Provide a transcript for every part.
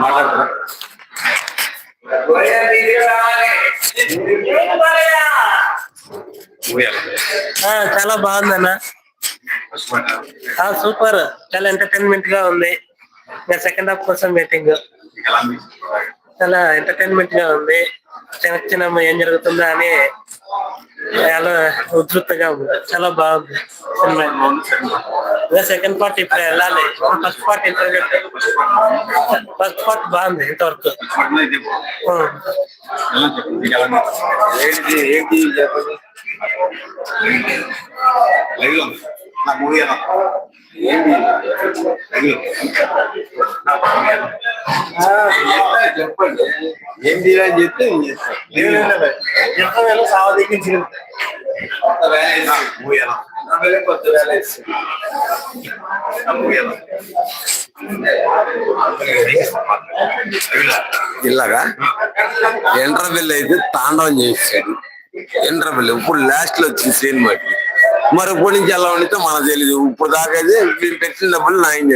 మాట్లాడతారా ఆ, చాలా బాగుందన్న. ఆ, సూపర్. చాలా ఎంటర్టైన్మెంట్గా ఉంది. ఇంకా సెకండ్ హాఫ్ కోసం వెయిటింగ్ చాలా ఎంటర్టైన్మెంట్గా ఉంది. చిన్న చిన్న ఏం జరుగుతుందా అని చాలా ఉధృతంగా ఉంది చాలా బాగుంది సినిమా ఇంకా సెకండ్ పార్ట్ ఇప్పుడు వెళ్ళాలి first part interview first part బాగుంది ఇంతవరకు పట్ల ఇది ఉం. ఎలా చెప్పండి మీకు ఎలా అనిపించింది? ఏంటి ఏంటి చెప్పండి లైవ్ లో ఉంది. నా మూవీ ఎలా ఏంటి లైవ్ లో ఆ, చెప్పండి ఏం తీయాలని చెప్తే నేను చేస్తాను యుద్ధంలో సావదీకించిన కొత్త వేల వేసి మూవీ ఎలా నా మీద కొత్త వేల వేసి నా మూవీ ఎలా లైవ్ లో ఇలాగా ఇంటర్వెల్ అయితే తాండవం చేశాడు ఇంటర్వెల్ ఇప్పుడు లాస్ట్ లో వచ్చింది సినిమా మరి ఇప్పటి నుంచి ఎలా ఉండితే మనకు తెలియదు ఇప్పుడు దాకా అయితే వీళ్ళు పెట్టిన డబ్బులు నాయన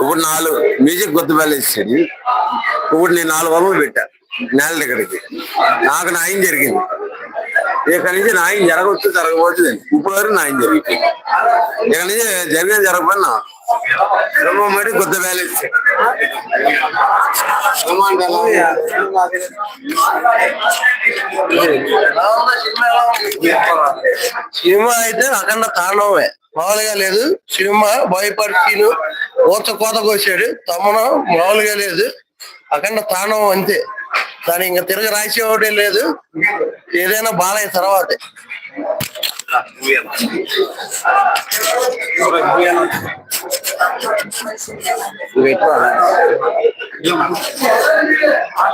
ఇప్పుడు నాలుగు మ్యూజిక్ కొత్త వేల ఇప్పుడు నేను నాలుగు వందలు పెట్టా నేల దగ్గరికి. నాకు నాయం జరిగింది. ఇక్కడి నుంచి నాయం జరగవచ్చు జరగవచ్చు ఇప్పుడు వరకు నాయం జరిగింది. ఇక్కడి నుంచి జరిగిన జరగకపోయినా మరి కొత్త వేల సినిమా అయితే అఖండ తాండవమే. మామూలుగా లేదు. సినిమా భయపడిను కోత కోత కోసాడు. తమను మామూలుగా లేదు. అఖండ తాండవం అంతే. దాని ఇంకా తిరగ రాసేవాడే లేదు. ఏదైనా బాలయ్య తర్వాతే.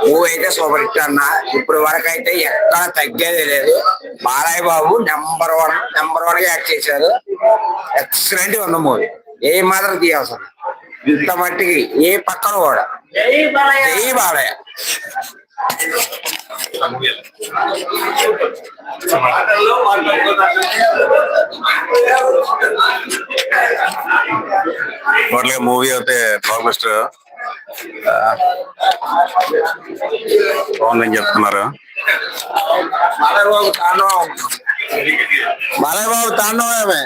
మూవీ అయితే సూపర్ హిట్ అన్న. ఇప్పుడు వరకు అయితే ఎక్కడ తగ్గేది లేదు. Balayya Babu number one number వన్గా యాక్ట్ చేశారు. ఎక్సలెంట్ ఉన్న మూవీ. ఏ మాత్రం తీయవసరం ఇంత మట్టికి ఏ పక్కన కూడా. జై బాలయ్య. మాటల్లో టోటల్గా మూవీ అయితే బ్లాక్ బస్టర్ బాగుందని చెప్తున్నారు. బాలయ్య బాబు తాండవం. బాలయ్య బాబు తాండవమే.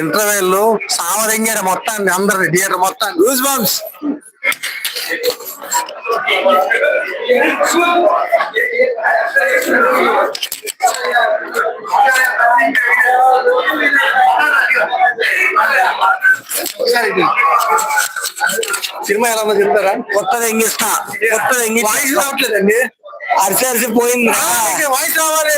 ఇంటర్వెల్ సావరింగారు మొత్తాన్ని అందరు థియేటర్ మొత్తం గూస్ బంప్స్. సినిమా ఎలా ఉందో చెప్తారా కొత్తది ఎంగిస్తా కొత్తది ఎంగి వాయిస్ రావట్లేదండి అరిసి అరిసి పోయింది వాయిస్ రావాలి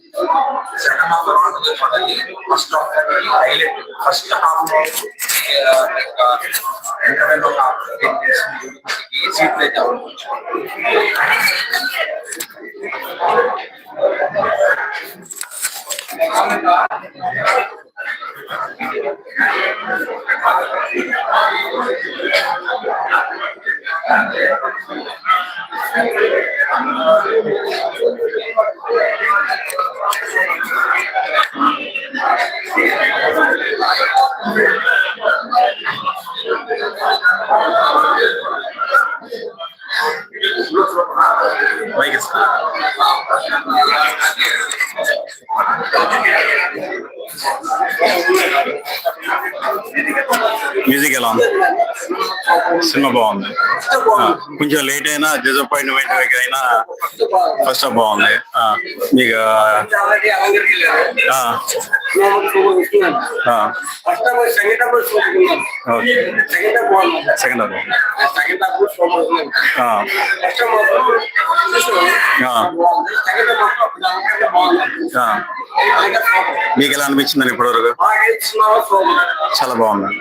second half was really for the league. First half was really highlighted. First half was uh, like uh, interval of half intensity easy play down. Music ఎలా ఉంది? సినిమా బాగుంది. కొంచెం లేట్ అయినా డిసప్పాయింట్మెంట్ అయినా ఫస్ట్ బాగుంది. ఆ, మీకు ఆ, సెకండ్. మీకు ఎలా అనిపించింది ఇప్పటివరకు? చాలా బాగుంది.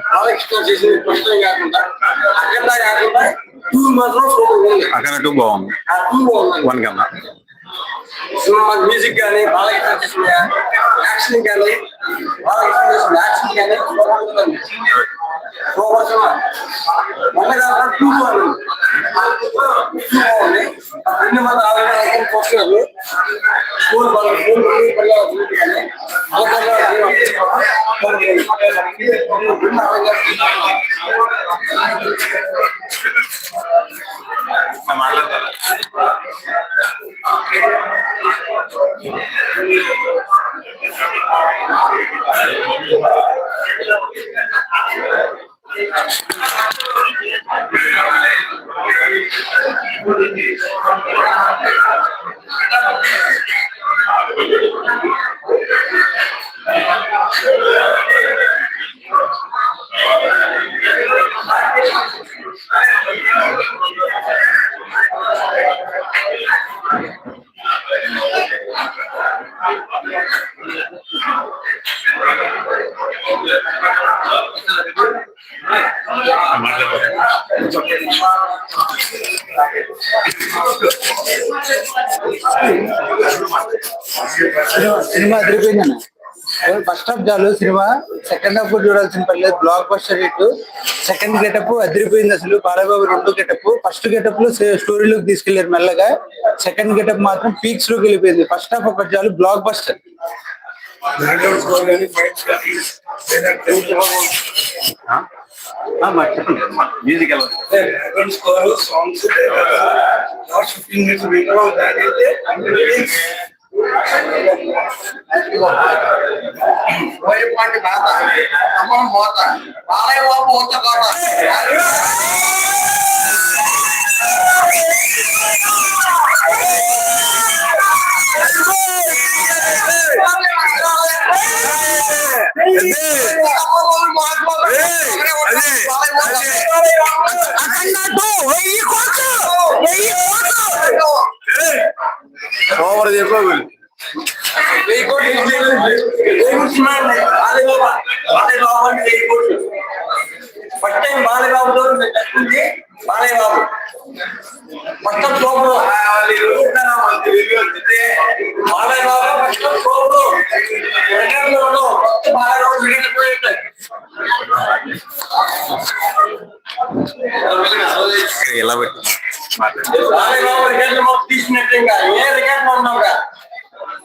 అక్కడ టూ బాగుంది. వన్ కన్నా. మ్యూజిక్ కానీ బాగా యాక్షన్ కానీ బాగా ఇష్టం చేసిన యాక్షన్ కానీ బాగుంటుంది సూపర్ సినిమా మొన్న కాకుండా టూ బాగుంది బాగుంది రెండు మంది ఆలోచన చూస్తున్నారు స్కూల్ వాళ్ళు స్కూల్ పిల్లలు I'm సినిమా సినిమా అదిరిపోయిందన్న ఫస్ట్ హాఫ్ చాలు సినిమా. సెకండ్ హాఫ్ చూడాల్సిన పర్లేదు block buster hit. Second getup అదిరిపోయింది అసలు. బాలబాబు రెండు గెటప్ ఫస్ట్ గెటప్లో స్టోరీలోకి తీసుకెళ్ళారు మెల్లగా. సెకండ్ గెటప్ మాత్రం పీక్స్లోకి వెళ్ళిపోయింది. ఫస్ట్ హాఫ్ ఒకటి చాలు బ్లాక్ బస్టర్ మ్యూజిక్ ఎలా ఉంది score songs last fifteen minutes వింటూ పోయేపాటి బాధ అమ్మం పోత బాలయ్య బాబు పోత కాడ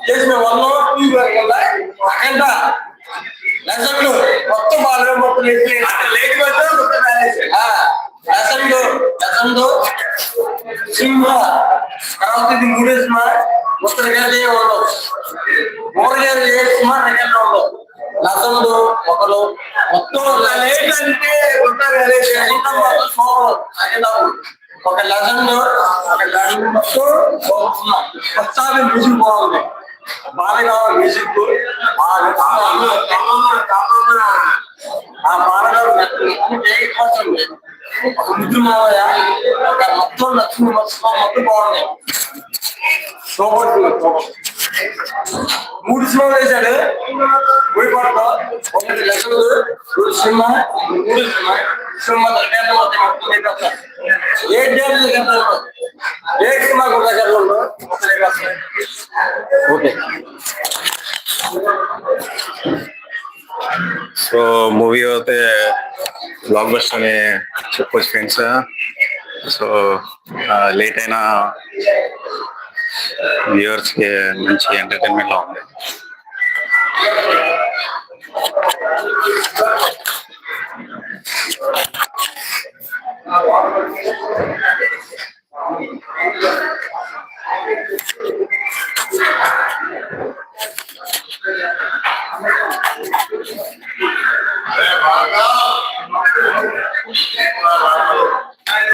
చేసిన వన్ టూ అఖండ లెసన్లు మొత్తం బాలయ్య మొత్తం లేట్ లెసన్లు లెసన్లు సింహ కాబట్టి మూడే సినిమా మొత్తం రికార్డు ఉండవు మూడు గారు ఏ సినిమా రికార్డు ఉండవు లెసన్లు ఒకరు మొత్తం లేట్ అంటే మొత్తం మొత్తం సోమరు అఖండ ఒక లెసన్ ఒక లెసన్ మొత్తం ప్రస్తావి మ్యూజిక్ బాగుంది. బాగా మ్యూజిక్. ఆ బాలగారు వస్తుంది ఒక ముద్దు మావయ్య ఒక మొత్తం లక్ష్మి మొత్తం మొత్తం బాగున్నాయి సూపర్. మూడు సినిమాలు వేశాడు ఊరిపాటులో ఒకటి లెక్కలు రెండు సినిమా మూడు సినిమా సినిమా డేటా మొత్తం మొత్తం లేకొస్తారు ఏ డేటా లేకొస్తారు ఏ సినిమా కూడా దగ్గర మొత్తం లేకొస్తారు ఓకే సో మూవీ అయితే బ్లాక్ బస్టర్ అని చెప్పొచ్చు ఫ్రెండ్స్ సో లేట్ అయినా వ్యూవర్స్ కి మంచి ఎంటర్టైన్మెంట్ లా ఉంది